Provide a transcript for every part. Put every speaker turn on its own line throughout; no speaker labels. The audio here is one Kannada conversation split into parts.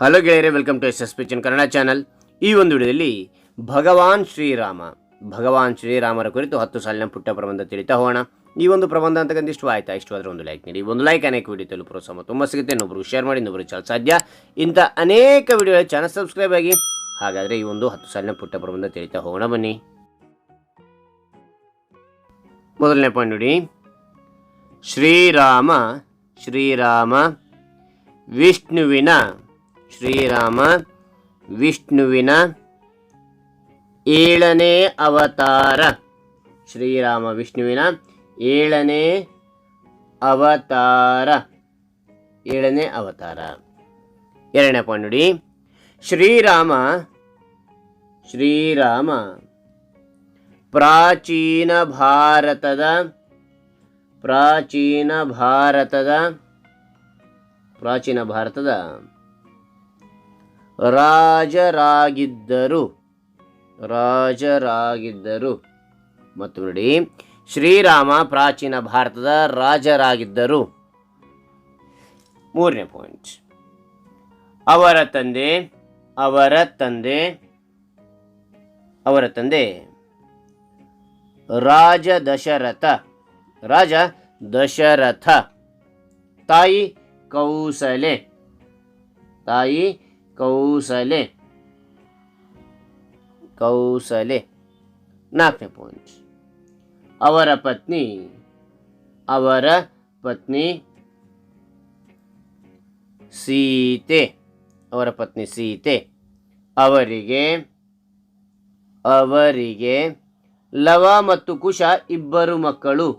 ಹಲೋ ಗೆಳೆಯರೆ ವೆಲ್ಕಮ್ ಟು ಎಸ್ ಎಸ್ ಪಿಚನ್ ಕನ್ನಡ ಚಾನಲ್ ಈ ಒಂದು ವಿಡಿಯೋದಲ್ಲಿ ಭಗವಾನ್ ಶ್ರೀರಾಮ, ಭಗವಾನ್ ಶ್ರೀರಾಮರ ಕುರಿತು ಹತ್ತು ಸಾಲಿನ ಪುಟ್ಟ ಪ್ರಬಂಧ ತಿಳಿತಾ ಹೋಗೋಣ. ಈ ಒಂದು ಪ್ರಬಂಧ ಅಂತಕ್ಕಂಥ ಇಷ್ಟು ಆಯ್ತಾ ಇಷ್ಟು ಆದರೆ ಒಂದು ಲೈಕ್ ನೀಡಿ, ಒಂದು ಲೈಕ್ ಅನೇಕ ವಿಡಿಯೋ ತಲುಪು ಪ್ರೋತ್ಸಾಹ ತುಂಬ ಸಿಗುತ್ತೆ. ಇನ್ನೊಬ್ರು ಶೇರ್ ಮಾಡಿ, ಇನ್ನೊಬ್ರು ಚಾಲ್ ಸಾಧ್ಯ. ಇಂಥ ಅನೇಕ ವಿಡಿಯೋಗಳ ಚಾನಲ್ ಸಬ್ಸ್ಕ್ರೈಬ್ ಆಗಿ, ಹಾಗಾದರೆ ಈ ಒಂದು ಹತ್ತು ಸಾಲಿನ ಪುಟ್ಟ ಪ್ರಬಂಧ ತಿಳಿತಾ ಹೋಗೋಣ ಬನ್ನಿ. ಮೊದಲನೇ ಪಾಯಿಂಟ್ ನೋಡಿ. ಶ್ರೀರಾಮ ಶ್ರೀರಾಮ, ವಿಷ್ಣುವಿನ ಶ್ರೀರಾಮ ವಿಷ್ಣುವಿನ ಏಳನೇ ಅವತಾರ. ಶ್ರೀರಾಮ ವಿಷ್ಣುವಿನ ಏಳನೇ ಅವತಾರ. ಏಳನೇ ಅವತಾರ. ಎರಡನೇ ಪಾಯಿಂಟ್ ಶ್ರೀರಾಮ ಶ್ರೀರಾಮ, ಪ್ರಾಚೀನ ಭಾರತದ ಪ್ರಾಚೀನ ಭಾರತದ ಪ್ರಾಚೀನ ಭಾರತದ ರಾಜರಾಗಿದ್ದರು. ರಾಜರಾಗಿದ್ದರು. ಮತ್ತು ನೋಡಿ, ಶ್ರೀರಾಮ ಪ್ರಾಚೀನ ಭಾರತದ ರಾಜರಾಗಿದ್ದರು. ಮೂರನೇ ಪಾಯಿಂಟ್ ಅವರ ತಂದೆ ಅವರ ತಂದೆ ಅವರ ತಂದೆ. ರಾಜ ದಶರಥ ರಾಜ ದಶರಥ ತಾಯಿ ಕೌಸಲೆ, ತಾಯಿ ಕೌಸಲೆ. ಕೌಸಲೆ. ನಾಲ್ಕನೇ ಪಾಯಿಂಟ್ ಅವರ ಪತ್ನಿ ಅವರ ಪತ್ನಿ ಸೀತೆ, ಅವರ ಪತ್ನಿ ಸೀತೆ. ಅವರಿಗೆ ಅವರಿಗೆ ಲವ ಮತ್ತು ಕುಶ ಇಬ್ಬರು ಮಕ್ಕಳು.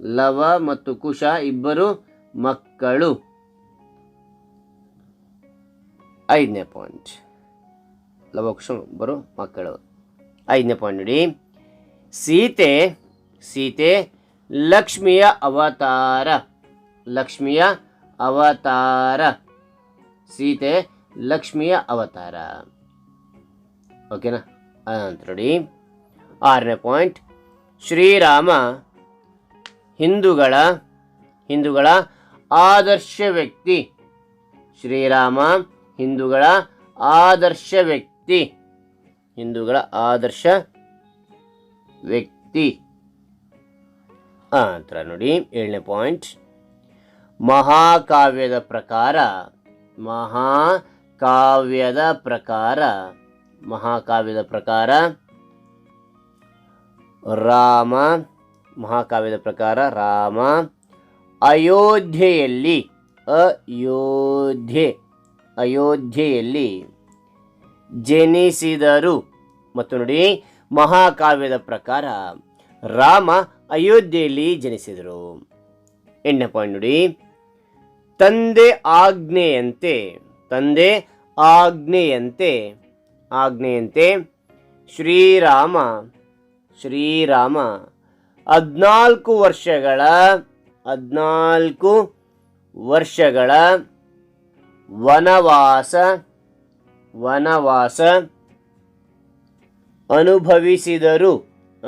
ಲವ ಮತ್ತು ಕುಶ ಇಬ್ಬರು ಮಕ್ಕಳು. ಐದನೇ ಪಾಯಿಂಟ್ ಲವಕುಶ ಬರೋ ಮಕ್ಕಳು. ಐದನೇ ಪಾಯಿಂಟ್ ನೋಡಿ. ಸೀತೆ ಸೀತೆ, ಲಕ್ಷ್ಮಿಯ ಅವತಾರ. ಲಕ್ಷ್ಮಿಯ ಅವತಾರ. ಸೀತೆ, ಲಕ್ಷ್ಮಿಯ ಅವತಾರ. ಓಕೆನಾ? ಅಂತ ನೋಡಿ. ಆರನೇ ಪಾಯಿಂಟ್ ಶ್ರೀರಾಮ, ಹಿಂದೂಗಳ ಹಿಂದೂಗಳ ಆದರ್ಶ ವ್ಯಕ್ತಿ. ಶ್ರೀರಾಮ ಹಿಂದೂಗಳ ಆದರ್ಶ ವ್ಯಕ್ತಿ. ಹಿಂದೂಗಳ ಆದರ್ಶ ವ್ಯಕ್ತಿ. ಆತರ ನೋಡಿ ಏಳನೇ ಪಾಯಿಂಟ್. ಮಹಾಕಾವ್ಯದ ಪ್ರಕಾರ ಮಹಾಕಾವ್ಯದ ಪ್ರಕಾರ ಮಹಾಕಾವ್ಯದ ಪ್ರಕಾರ ರಾಮ, ಮಹಾಕಾವ್ಯದ ಪ್ರಕಾರ ರಾಮ, ಅಯೋಧ್ಯೆಯಲ್ಲಿ, ಅಯೋಧ್ಯೆ. ಅಯೋಧ್ಯೆಯಲ್ಲಿ ಜನಿಸಿದರು. ಮತ್ತು ನೋಡಿ, ಮಹಾಕಾವ್ಯದ ಪ್ರಕಾರ ರಾಮ ಅಯೋಧ್ಯೆಯಲ್ಲಿ ಜನಿಸಿದರು. ಎಂಟನೇ ಪಾಯಿಂಟ್ ನೋಡಿ, ತಂದೆ ಆಜ್ಞೆಯಂತೆ ತಂದೆ ಆಜ್ಞೆಯಂತೆ ಆಜ್ಞೆಯಂತೆ ಶ್ರೀರಾಮ ಶ್ರೀರಾಮ ಹದಿನಾಲ್ಕು ವರ್ಷಗಳ ಹದಿನಾಲ್ಕು ವರ್ಷಗಳ ವನವಾಸ ವನವಾಸ ಅನುಭವಿಸಿದರು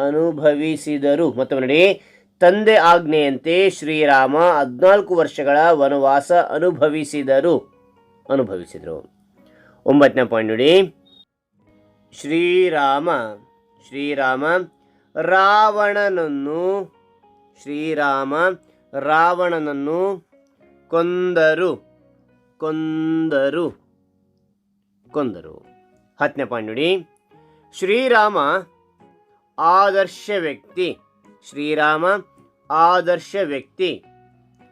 ಅನುಭವಿಸಿದರು. ಮತ್ತು ನೋಡಿ, ತಂದೆ ಆಜ್ಞೆಯಂತೆ ಶ್ರೀರಾಮ ಹದಿನಾಲ್ಕು ವರ್ಷಗಳ ವನವಾಸ ಅನುಭವಿಸಿದರು ಅನುಭವಿಸಿದರು. ಒಂಬತ್ತನೇ ಪಾಯಿಂಟ್ ನೋಡಿ, ಶ್ರೀರಾಮ ಶ್ರೀರಾಮ ರಾವಣನನ್ನು ಶ್ರೀರಾಮ ರಾವಣನನ್ನು ಕೊಂದರು. ಕೊಂದರು. ಕೊಂದರು. ಹತ್ತನೇ ಪಾಯಿಂಟ್ ನೋಡಿ. ಶ್ರೀರಾಮ ಆದರ್ಶ ವ್ಯಕ್ತಿ. ಶ್ರೀರಾಮ ಆದರ್ಶ ವ್ಯಕ್ತಿ.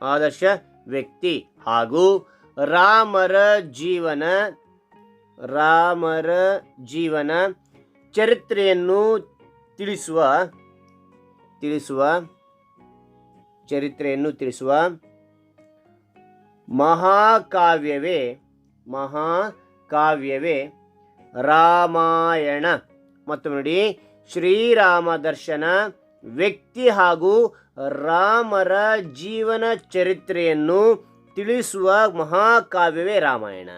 ಆದರ್ಶ ವ್ಯಕ್ತಿ ಹಾಗೂ ರಾಮರ ಜೀವನ ರಾಮರ ಜೀವನ ಚರಿತ್ರೆಯನ್ನು ತಿಳಿಸುವ ತಿಳಿಸುವ, ಚರಿತ್ರೆಯನ್ನು ತಿಳಿಸುವ ಮಹಾಕಾವ್ಯವೇ ಮಹಾಕಾವ್ಯವೇ ರಾಮಾಯಣ. ಮತ್ತು ನೋಡಿ, ಶ್ರೀರಾಮ ದರ್ಶನ ವ್ಯಕ್ತಿ ಹಾಗೂ ರಾಮರ ಜೀವನ ಚರಿತ್ರೆಯನ್ನು ತಿಳಿಸುವ ಮಹಾಕಾವ್ಯವೇ ರಾಮಾಯಣ.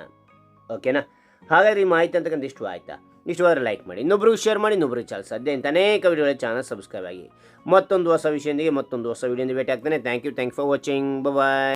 ಓಕೆನಾ? ಹಾಗಾದ್ರೆ ಈ ಮಾಹಿತಿ ಅಂತಕ್ಕಂಥ ಇಷ್ಟು ಆಯ್ತಾ? ಇಷ್ಟವಾದ್ರೆ ಲೈಕ್ ಮಾಡಿ, ಇನ್ನೊಬ್ರಿಗೆ ಶೇರ್ ಮಾಡಿ, ಇನ್ನೊಬ್ರಿಗೆ ಚಾಲ್ ಸಾಧ್ಯ ಇಂತ ಅನೇಕ ವಿಡಿಯೋಗಳ ಚಾನಲ್ ಸಬ್ಸ್ಕ್ರೈಬ್ ಆಗಿ ಮತ್ತೊಂದು ಹೊಸ ವಿಷಯದೊಂದಿಗೆ, ಮತ್ತೊಂದು ಹೊಸ ವಿಡಿಯೋ ಭೇಟಿ ಆಗ್ತಾನೆ. Thank you thank for watching bye